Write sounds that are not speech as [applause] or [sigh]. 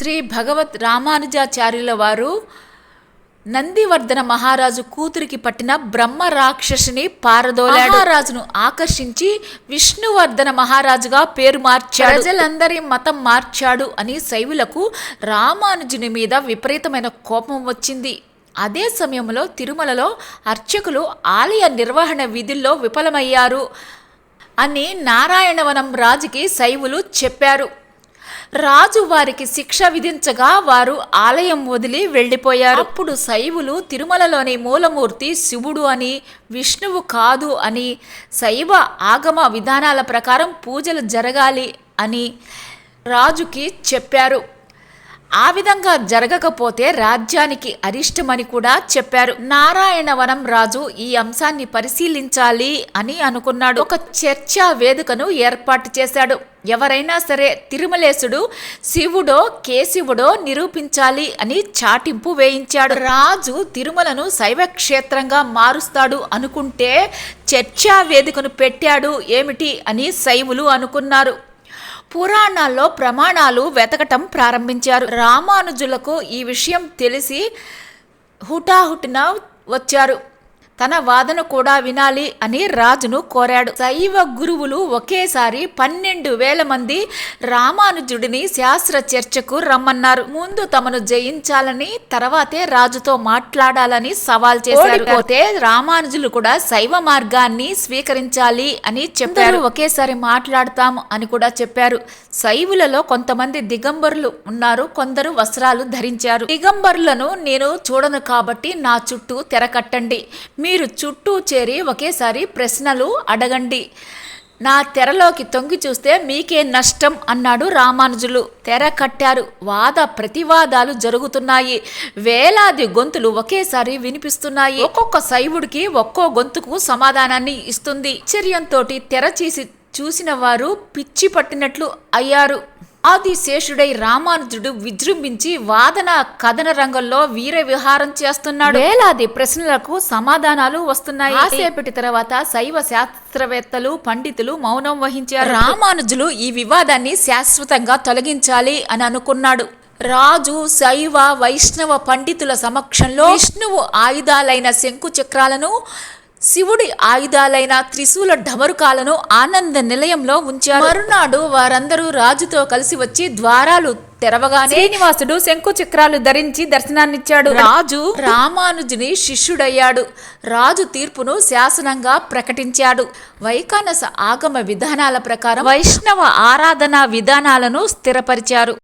శ్రీ భగవత్ రామానుజాచార్యుల వారు నందివర్ధన మహారాజు కూతురికి పట్టిన బ్రహ్మ రాక్షసిని పారదోలాడు. మహారాజును ఆకర్షించి విష్ణువర్ధన మహారాజుగా పేరు మార్చాడు. ప్రజలందరి మతం మార్చాడు అని శైవులకు రామానుజుని మీద విపరీతమైన కోపం వచ్చింది. అదే సమయంలో తిరుమలలో అర్చకులు ఆలయ నిర్వహణ విధుల్లో విఫలమయ్యారు అని నారాయణవనం రాజుకి శైవులు చెప్పారు. రాజు వారికి శిక్ష విధించగా వారు ఆలయం వదిలి వెళ్ళిపోయారు. అప్పుడు శైవులు తిరుమలలోని మూలమూర్తి శివుడు అని విష్ణువు కాదు అని శైవ ఆగమ విధానాల ప్రకారం పూజలు జరగాలి అని రాజుకి చెప్పారు. ఆ విధంగా జరగకపోతే రాజ్యానికి అరిష్టమని కూడా చెప్పారు. నారాయణవనం రాజు ఈ అంశాన్ని పరిశీలించాలి అని అనుకున్నాడు. ఒక చర్చా వేదికను ఏర్పాటు చేశాడు. ఎవరైనా సరే తిరుమలేశుడు శివుడో కేశివుడో నిరూపించాలి అని చాటింపు వేయించాడు. రాజు తిరుమలను శైవ క్షేత్రంగా మారుస్తాడు అనుకుంటే చర్చా వేదికను పెట్టాడు ఏమిటి అని శైవులు అనుకున్నారు. పురాణాల్లో ప్రమాణాలు వెతకటం ప్రారంభించారు. రామానుజులకు ఈ విషయం తెలిసి హుటాహుటిన వచ్చారు. తన వాదన కూడా వినాలి అని రాజును కోరాడు. శైవ గురువులు ఒకేసారి పన్నెండు వేల మంది రామానుజుడిని శాస్త్ర చర్చకు రమ్మన్నారు. ముందు తమను జయించాలని తర్వాతే రాజుతో మాట్లాడాలని సవాల్ చేశారు. పోతే రామానుజులు కూడా శైవ మార్గాన్ని స్వీకరించాలి అని చెప్పారు. ఒకేసారి మాట్లాడతాం అని కూడా చెప్పారు. శైవులలో కొంతమంది దిగంబరులు ఉన్నారు. కొందరు వస్త్రాలు ధరించారు. దిగంబరులను నేను చూడను కాబట్టి నా చుట్టూ తెర కట్టండి. మీరు చుట్టూ చేరి ఒకేసారి ప్రశ్నలు అడగండి. నా తెరలోకి తొంగి చూస్తే మీకే నష్టం అన్నాడు రామానుజులు. తెర కట్టారు. వాద ప్రతివాదాలు జరుగుతున్నాయి. వేలాది గొంతులు ఒకేసారి వినిపిస్తున్నాయి. ఒక్కొక్క శైవుడికి ఒక్కో గొంతుకు సమాధానాన్ని ఇస్తుంది. ఆశ్చర్యంతో తెర చీసి చూసిన వారు పిచ్చి పట్టినట్లు అయ్యారు. ఆదిశేషుడై రామానుజుడు విజృంభించి వాదన కథన రంగంలో వీర విహారం చేస్తున్నాడు. వేలాది ప్రశ్నలకు సమాధానాలు వస్తున్నాయి. కాసేపటి తర్వాత శైవ శాస్త్రవేత్తలు పండితులు మౌనం వహించారు. రామానుజులు ఈ వివాదాన్ని శాశ్వతంగా తొలగించాలి అని అనుకున్నాడు. రాజు శైవ వైష్ణవ పండితుల సమక్షంలో విష్ణువు ఆయుధాలైన శంకు చక్రాలను శివుడి ఆయుధాలైన త్రిశూల ఢమరుకాలను ఆనంద నిలయంలో ఉంచారు. మరునాడు వారందరూ రాజుతో కలిసి వచ్చి ద్వారాలు తెరవగానే శ్రీనివాసుడు శంకు చక్రాలు ధరించి దర్శనాన్నిచ్చాడు. రాజు [laughs] రామానుజుని శిష్యుడయ్యాడు. రాజు తీర్పును శాసనంగా ప్రకటించాడు. వైకానస ఆగమ విధానాల ప్రకారం వైష్ణవ ఆరాధనా విధానాలను స్థిరపరిచారు.